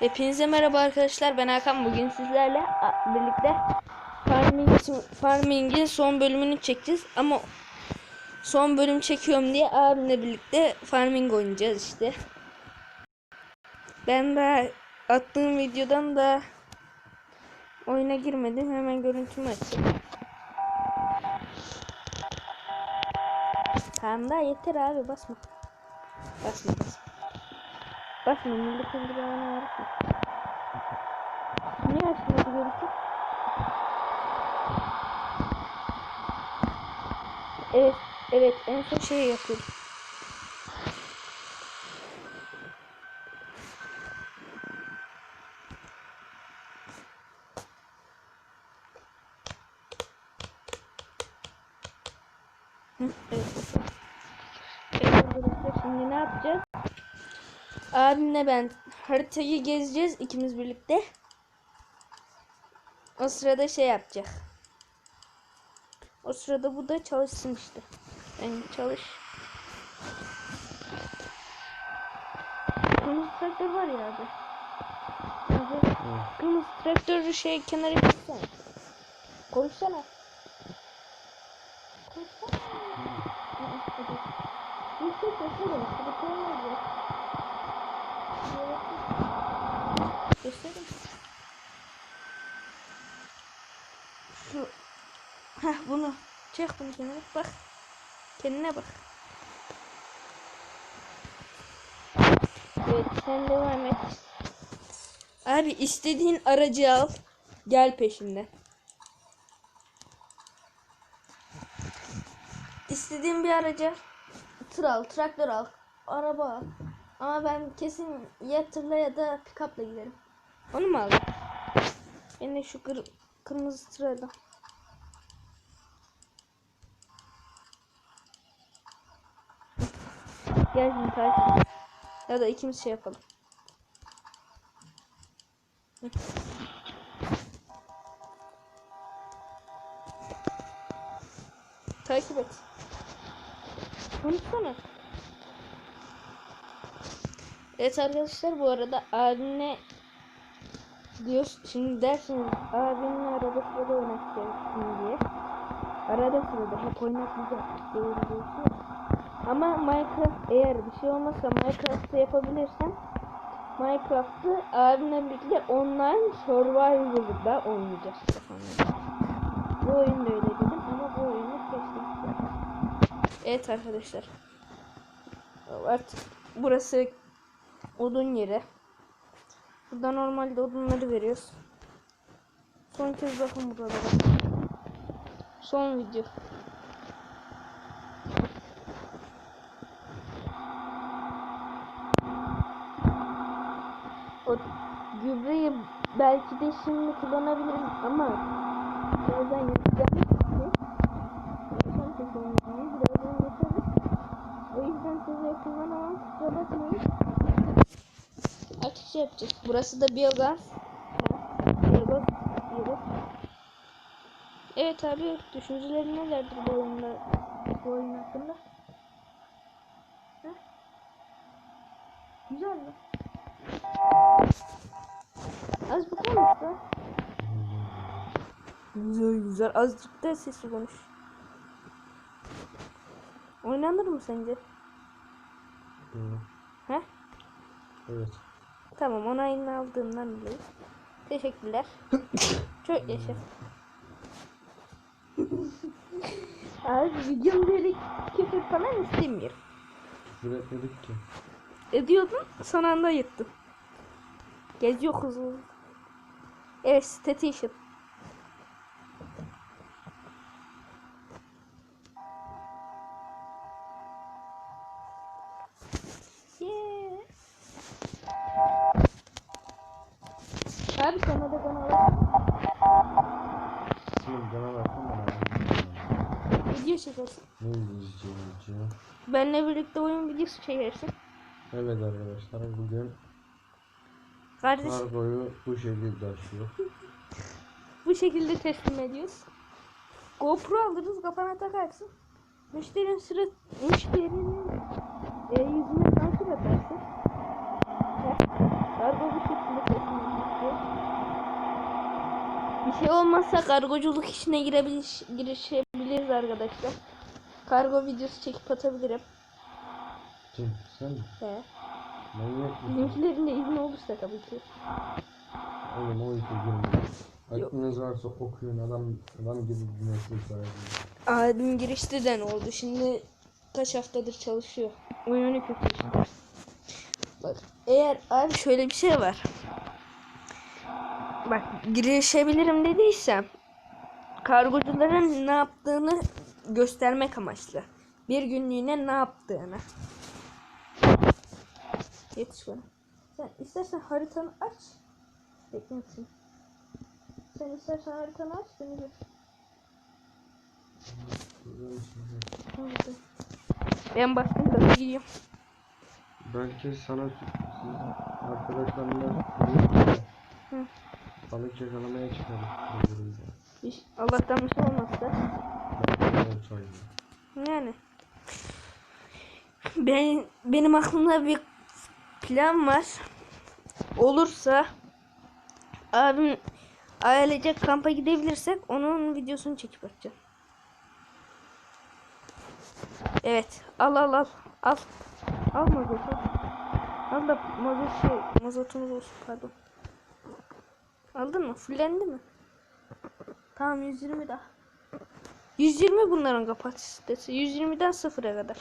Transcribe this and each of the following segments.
Hepinize merhaba arkadaşlar. Ben Hakan. Bugün sizlerle birlikte Farming, Farming'in son bölümünü çekeceğiz. Ama son bölüm çekiyorum diye abimle birlikte Farming oynayacağız işte. Ben daha attığım videodan da oyuna girmedim. Hemen görüntümü açayım. Tamam da yeter abi basma. Basma basma. Basma milletin bir ayağına yarışma. Niye açmadı görüntü? Evet, evet en son şey yapıyordum. Hı, evet. Evet arkadaşlar şimdi ne yapacağız? Abimle ben haritayı gezeceğiz ikimiz birlikte. O sırada şey yapacak. O sırada bu da çalışsın işte. Yani çalış. Kırmızı traktör var ya abi. Abi, Kırmızı traktörü şey kenara gitsene. Konuşsana. Konuşsana. Hadi. Yüksek sesle konuş. Hadi konuş. Göstereyim. Şu Heh bunu çek bunu kenara bak. Kendine bak. Evet sen devam et. Abi istediğin aracı al. Gel peşimden. İstediğin bir araca tır al, traktör al, araba al. Ama ben kesin ya tırla ya da pick-up'la giderim. Onu mu? Ben de şu kır, kırmızı tırla. Gel şimdi takip. Ya da ikimiz şey yapalım. Takip et. Konuşsana. Evet arkadaşlar bu arada abimle diyor şimdi dersiniz abimle arada sırada oynatacaksın diye. Arada sırada hep oynatmayacak değil. Ama Minecraft eğer bir şey olmazsa Minecraft'ta yapabilirsem Minecraft'ı abimle birlikte online survival'da oynayacağız. Bu oyun da öyle dedim ama bu oyunu keşke. Evet arkadaşlar. Artık burası odun yeri. Burada normalde odunları veriyoruz. Son kez bakın buralara. Son video. O gübreyi belki de şimdi kullanabilirim ama birazdan yapacağım için son kez yaparız. O yüzden size kullanamam. Kusura bakmayın. Açış yapacağız. Burası da biyogaz. Biyogaz. Biyogaz. Evet abi düşüncelerin nelerdir bu oyunda bu oyun hakkında? Ha? Güzel mi? Az bu konuş da. Güzel güzel. Azıcık da sesli konuş. Oynanır mı sence? Hı. He? Evet. Tamam onayını aldığımdan dolayı. Teşekkürler. Çok yaşa. Abi videom böyle küfür falan istemiyorum. Küfür etmedik ki. Ediyordun son anda yıktın. Geziyor hızlı. Evet station. Yeah. Abi sana da bana ver. Şimdi bana bakın bana. Video çekersin. Ne izleyeceğim? Benle birlikte oyun videosu çekersin. Evet arkadaşlar bugün Kardeş kargoyu bu şekilde açıyor. bu şekilde teslim ediyoruz. GoPro alırız kafana takarsın. Müşterinin sıra müşterinin e, yüzüne sansür atarsın. Kargo bu şekilde olmazsa kargoculuk işine girebilir, girişebiliriz arkadaşlar. Kargo videosu çekip atabilirim. Kim? Sen mi? He. Manyak mısın? Bizimkilerin de izni olursa tabii ki. Oğlum o işe girmeyin. Aklınız varsa okuyun adam adam gibi bir meslek sahibi. Abim girişti de ne oldu? Şimdi kaç haftadır çalışıyor. Oyunu kötü işte. Bak eğer abi şöyle bir şey var. Bak girişebilirim dediysem kargocuların ne yaptığını göstermek amaçlı. Bir günlüğüne ne yaptığını. Yetiş bana. Sen istersen haritanı aç. Beklesin. Sen istersen haritanı aç beni gör. Ben baktım da gidiyorum. Belki sana siz arkadaşlarınla Hı. Balık yakalamaya birbirimize. İş- Allah'tan bir şey olmazsa. Yani. Ben, benim aklımda bir plan var. Olursa abim ailecek kampa gidebilirsek onun videosunu çekip atacağım. Evet. Al al al. Al. Al mazotu. Al da mazot şey mazotumuz olsun pardon. Aldın mı? Fullendi mi? Tamam 120 daha. 120 bunların kapasitesi. 120'den sıfıra kadar.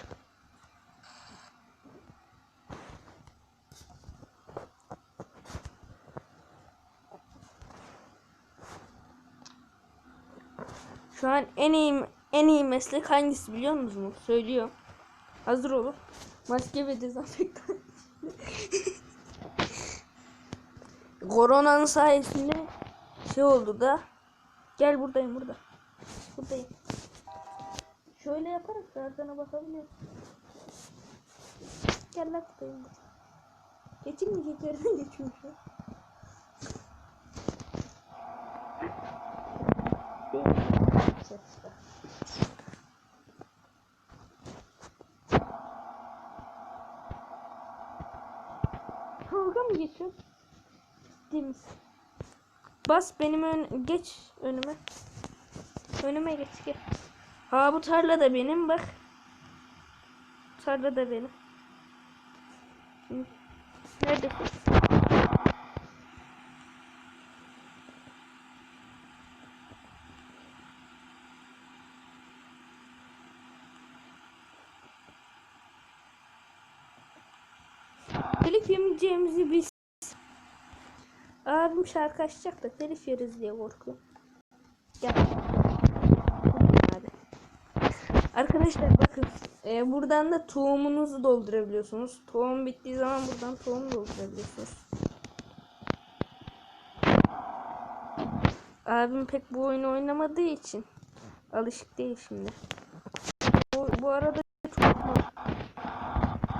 Şu an en iyi en iyi meslek hangisi biliyor musunuz? Söylüyorum. Hazır olun. Maske ve dezenfektan. Koronanın sayesinde şey oldu da. Gel buradayım burada. Buradayım. Şöyle yaparak da ardına bakabiliyorum. Gel lan buradayım. Geçilmeyecek yerden geçiyorum şu an. Değil. Sesle. Kavga mı geçiyor? Misin? Bas benim ön geç önüme. Önüme geç gel. Ha bu tarla da benim bak. Tarla da benim. Hı. Neredesin? Telif yemeyeceğimizi biz. Abim şarkı açacak da telif yeriz diye korkuyorum. Gel. Arkadaşlar bakın e, buradan da tohumunuzu doldurabiliyorsunuz. Tohum bittiği zaman buradan tohum doldurabiliyorsunuz. Abim pek bu oyunu oynamadığı için alışık değil şimdi. Bu, bu arada çok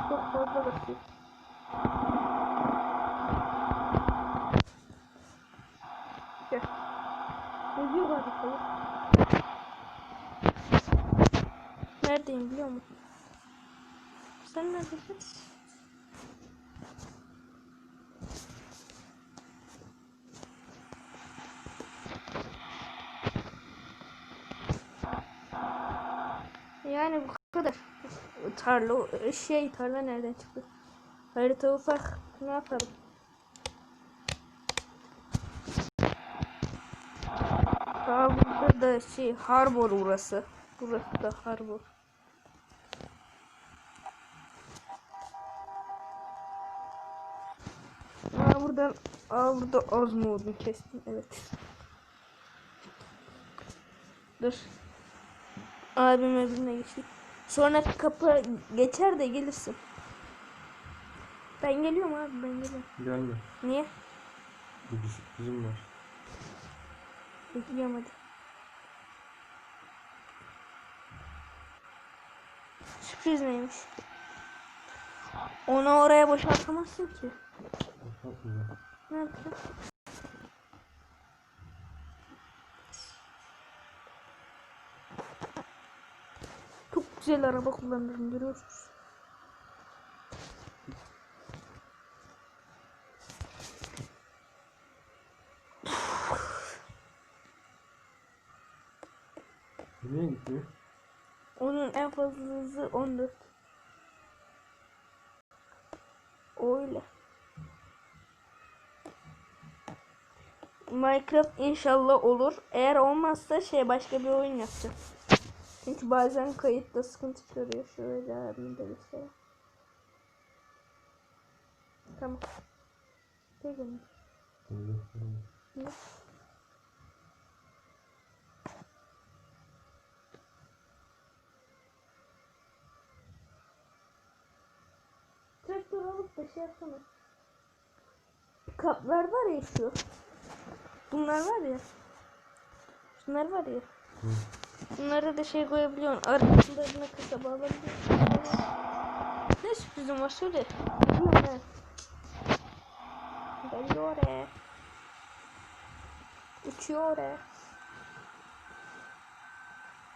çok fazla basıyor. Gel. Ne diyor bu harita? Neredeyim biliyor musun? Sen neredesin? Yani bu kadar. Tarla şey tarla nereden çıktı? Harita ufak. Ne yapalım? Aa burada da şey harbor burası. Burası da harbor. Buradan aa burada az mı odun kestim evet. Dur. Abim evine geçtik. Sonra kapı geçer de gelirsin. Ben geliyorum abi ben geliyorum. Gelme. Niye? Bir sürprizim var. Bekliyorum hadi. Sürpriz neymiş? Onu oraya boşaltamazsın ki. Ne yapacaksın? Çok güzel araba kullanırım görüyorsunuz. Niye gitmiyor? Onun en fazla hızı 14. Öyle. Minecraft inşallah olur. Eğer olmazsa şey başka bir oyun yapacağım. Çünkü bazen kayıtta sıkıntı çıkarıyor. Şöyle abim de mesela. Tamam. Peki. Ne? Traktör alıp da şey yapsana. Kaplar var ya şu. Bunlar var ya. Şunlar var ya. Hı. Bunlara da şey koyabiliyorsun. Arkasında kısa bağlayabiliyorsun. Ne sürprizim var söyle. Geliyor oraya. Uçuyor oraya.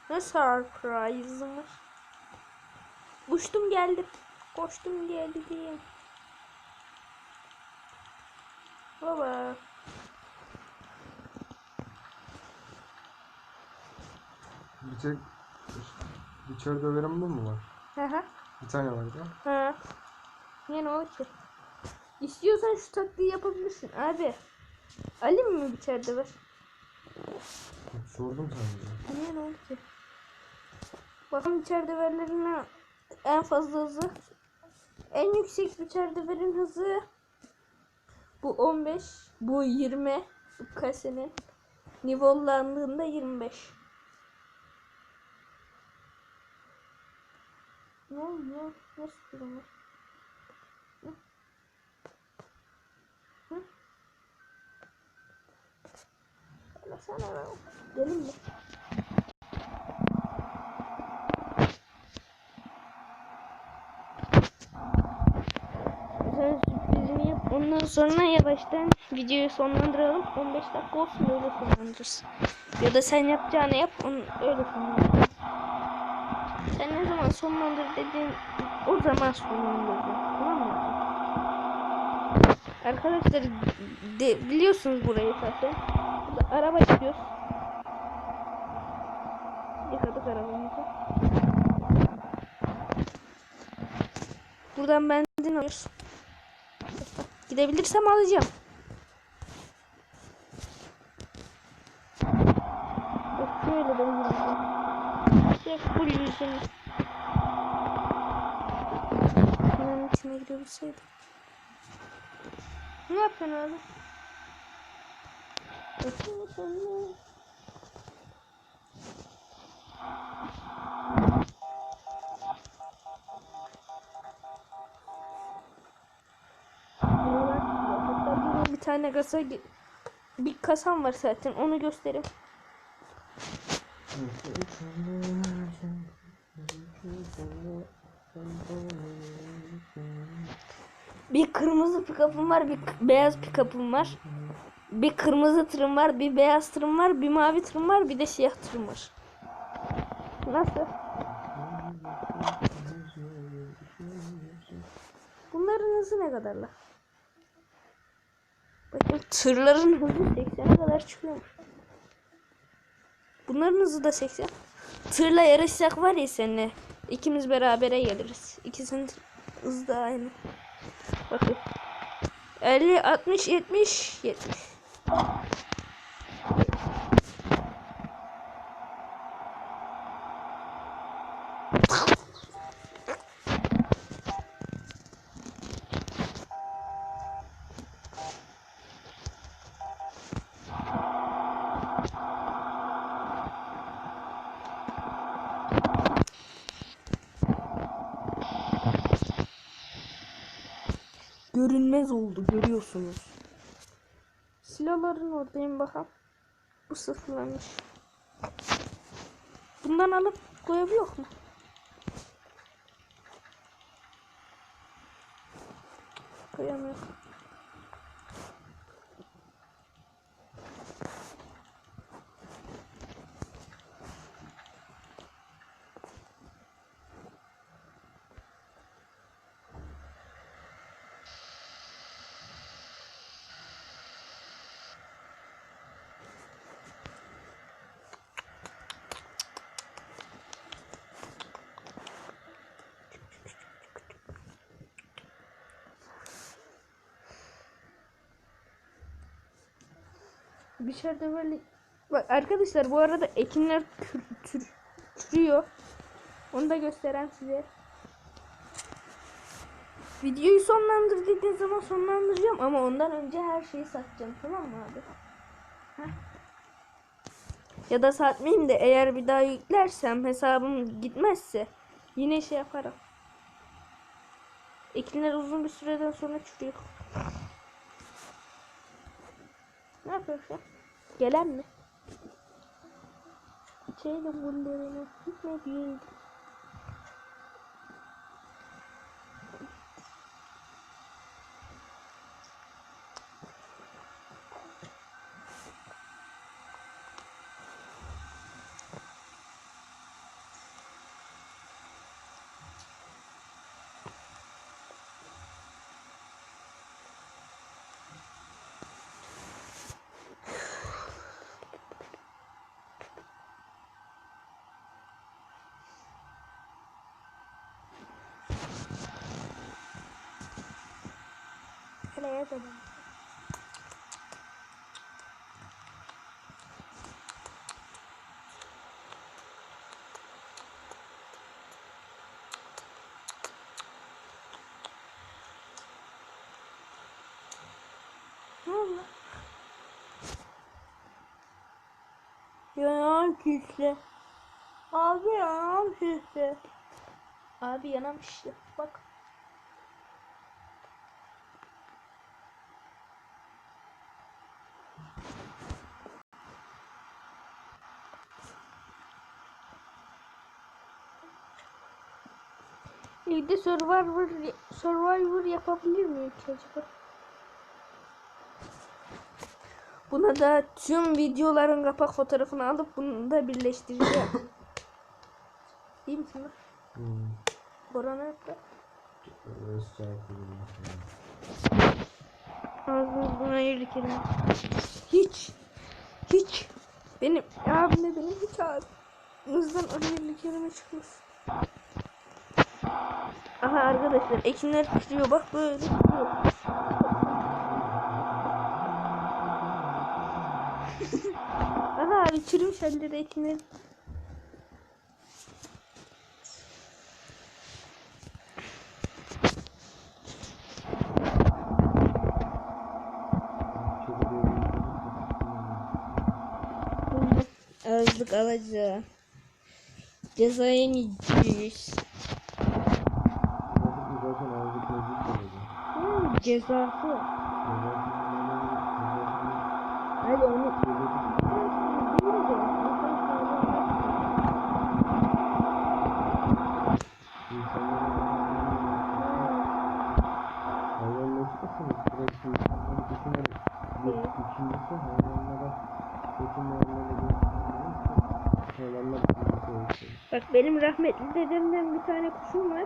Ne surprise'ım var. Uçtum geldim. Koştum geldim. Baba. Bir tek içeride döverim bu mu var? Hı hı. Bir tane var da. Ha. Yine o ki. İstiyorsan şu taktiği yapabilirsin abi. Alayım mı içeride ver? Sordum sadece. Niye ne oldu ki? Bakın içeride verilen en fazla hızı. En yüksek içeride verin hızı. Bu 15. Bu 20. Bu kasenin. Nivollandığında 25. Ne oluyor? Nasıl durum var? Hı? Hı? Söylesene lan. Gelin mi? Sen sürprizimi yap. Ondan sonra yavaştan videoyu sonlandıralım. 15 dakika olsun öyle sonlandırırız. Ya da sen yapacağını yap. Onu öyle sonlandır. Ne zaman sonlandır dediğin o zaman sonlandıracağım. Tamam mı? Arkadaşlar de, biliyorsunuz burayı zaten. Burada araba çıkıyor. Yıkadık arabamızı. Buradan benzin alıyoruz. Gidebilirsem alacağım. Bak şöyle ben gideceğim. Ya full yüzüm. Hemen içine girebilseydim. Ne yapıyorsun abi? Bir tane kasa bir kasam var zaten onu göstereyim. Bir kırmızı pikapım var, bir beyaz pikapım var. Bir kırmızı tırım var, bir beyaz tırım var, bir mavi tırım var, bir de siyah tırım var. Nasıl? Bunların hızı ne kadar la? Bakın tırların hızı 80'e kadar çıkıyormuş. Bunların hızı da 80. Tırla yarışsak var ya seninle. İkimiz berabere geliriz. İkisinin hızı da aynı. Bakın. 50, 60, 70, 70. Görünmez oldu görüyorsunuz. Silahların oradayım bakalım. Bu sıfırlanmış. Bundan alıp koyabiliyor mu? Dışarıda böyle Bak arkadaşlar bu arada ekinler çürüyor. Onu da gösteren size. Videoyu sonlandır dediğin zaman sonlandıracağım ama ondan önce her şeyi satacağım tamam mı abi? Heh. Ya da satmayayım da eğer bir daha yüklersem hesabım gitmezse yine şey yaparım. Ekinler uzun bir süreden sonra çürüyor. Ne yapıyorsun? Gelen mi? İçelim bunlarını. Gitme yazalım. Ne oldu? Yanağım şişti. Abi yanağım şişti. Abi yanağım şişti. Bak. Ligde Survivor Survivor yapabilir miyim acaba? Buna da tüm videoların kapak fotoğrafını alıp bunu da birleştireceğim. İyi misin lan? Hmm. Bora ne yaptı? Ağzınızdan hayırlı kelime. Hiç. Hiç. Benim abimle benim hiç ağzımızdan hayırlı kelime çıkmaz. Aha arkadaşlar ekinler çıkıyor bak böyle çıkıyor. Aha abi çürümüş halleri ekinler. Azlık alacağım. Cezaya yiyeceğiz. Cezası. Hadi onu ikincisi hayvanlara hayvanlar. Bak benim rahmetli dedemden bir tane kuşum var.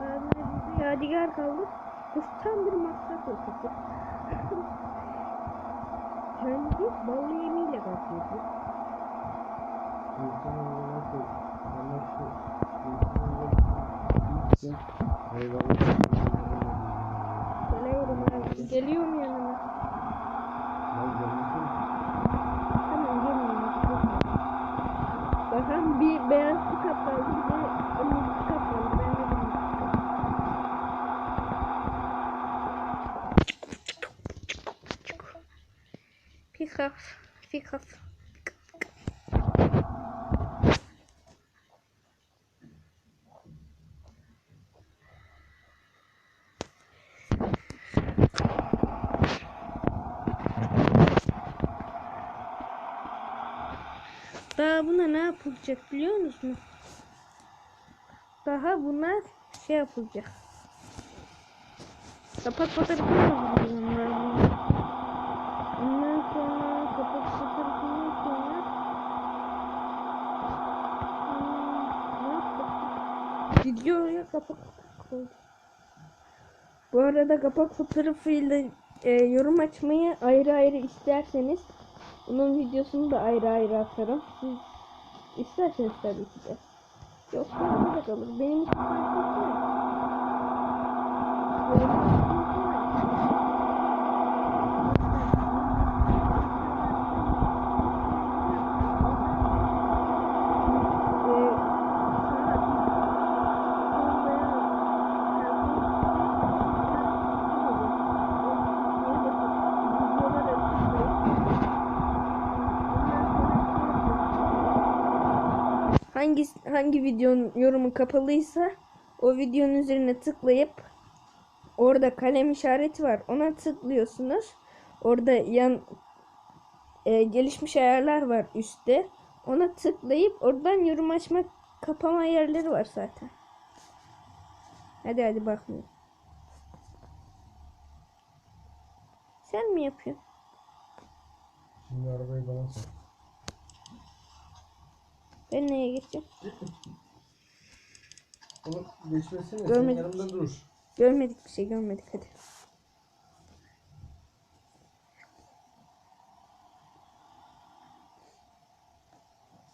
Abime bize yadigar kaldı. Kuş tam bir masraf ötesi. Kendi bal yemiyle kalkıyordu. Geliyorum abi. Geliyorum yanına. Tamam gelmiyorum. Bakalım bir beyaz kitap kaldı. Bir de kırmızı kitap kaldı. Ben de kırmızı kitap. Pikaf. Pikaf. Daha buna ne yapılacak biliyor musunuz? Daha buna şey yapılacak. Kapak fotoğrafını da bunlar. Ondan Hmm, ne yaptık? Videoya kapak. Bu arada kapak fotoğrafıyla e, yorum açmayı ayrı ayrı isterseniz bunun videosunu da ayrı ayrı atarım. Siz isterseniz tabii ki de. Yoksa burada kalır. Benim için. Hangi hangi videonun yorumu kapalıysa o videonun üzerine tıklayıp orada kalem işareti var. Ona tıklıyorsunuz. Orada yan e, gelişmiş ayarlar var üstte. Ona tıklayıp oradan yorum açma kapama yerleri var zaten. Hadi hadi bakmayın. Sen mi yapıyorsun? Şimdi arabayı bana sor. Ben neye geçeceğim? Onu geçmesene. Sen Görmedim. yanımda dur. Görmedik bir şey görmedik hadi.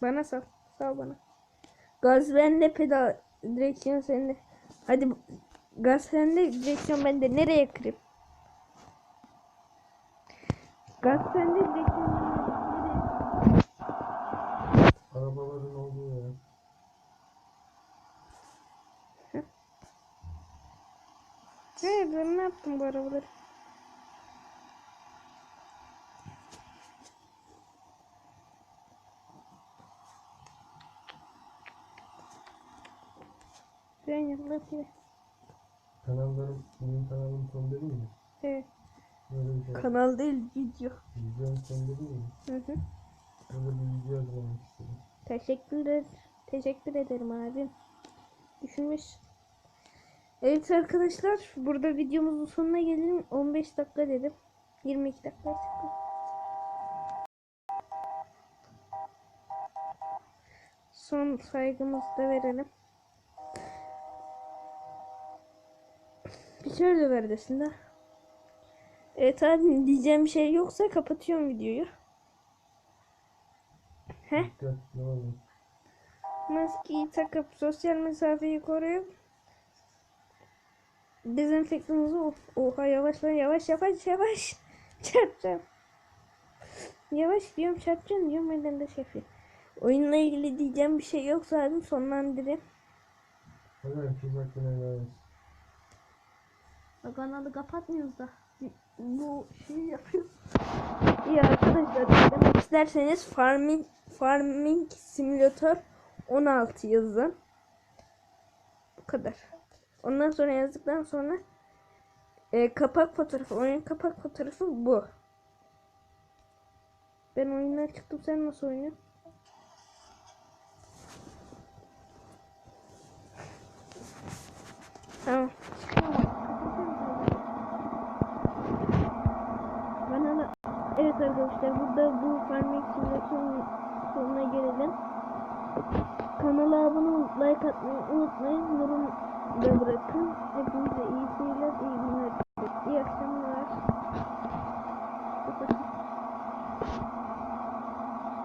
Bana sal. Sal bana. Gaz bende pedal direksiyon sende. Hadi gaz sende direksiyon bende. Nereye kırayım? Gaz sende direksiyon bende. Nereye? Arabaların olduğu yer. He ben ne yaptım bu arabaları? Ben yapıyorum. Kanallarım, benim kanalım son değil mi? Evet. Böyle bir şey. Kanal değil video. Videom son değil mi? Hı hı. Böyle bir video hazırlamak istedim. Teşekkürler. Teşekkür ederim abim. Düşünmüş. Evet arkadaşlar burada videomuzun sonuna gelelim. 15 dakika dedim. 22 dakika çıktı. Son saygımızı da verelim. Bir şey döverdesin de. Evet abi diyeceğim bir şey yoksa kapatıyorum videoyu. Olun. Maskeyi takıp sosyal mesafeyi koruyup oh, oha yavaş lan yavaş yavaş yavaş çarpacağım. Yavaş diyorum çarpacağım diyorum neden de şey yapıyor. Oyunla ilgili diyeceğim bir şey yoksa abim sonlandırayım. Herkes hakkını helal etsin. Bak kanalı kapatmıyoruz da. Bu şeyi yapıyoruz. İyi arkadaşlar demek isterseniz Farming Farming Simulator 16 yazın. Bu kadar. Ondan sonra yazdıktan sonra e, kapak fotoğrafı, oyun kapak fotoğrafı bu. Ben oyundan çıktım. Sen nasıl oynuyorsun? Tamam. Bana da... Evet arkadaşlar burada bu farming simülasyonun sonuna gelelim. Kanala abone olup like atmayı unutmayın. Yorum bırakın. Hepinize iyi seyirler, iyi günler. İyi akşamlar.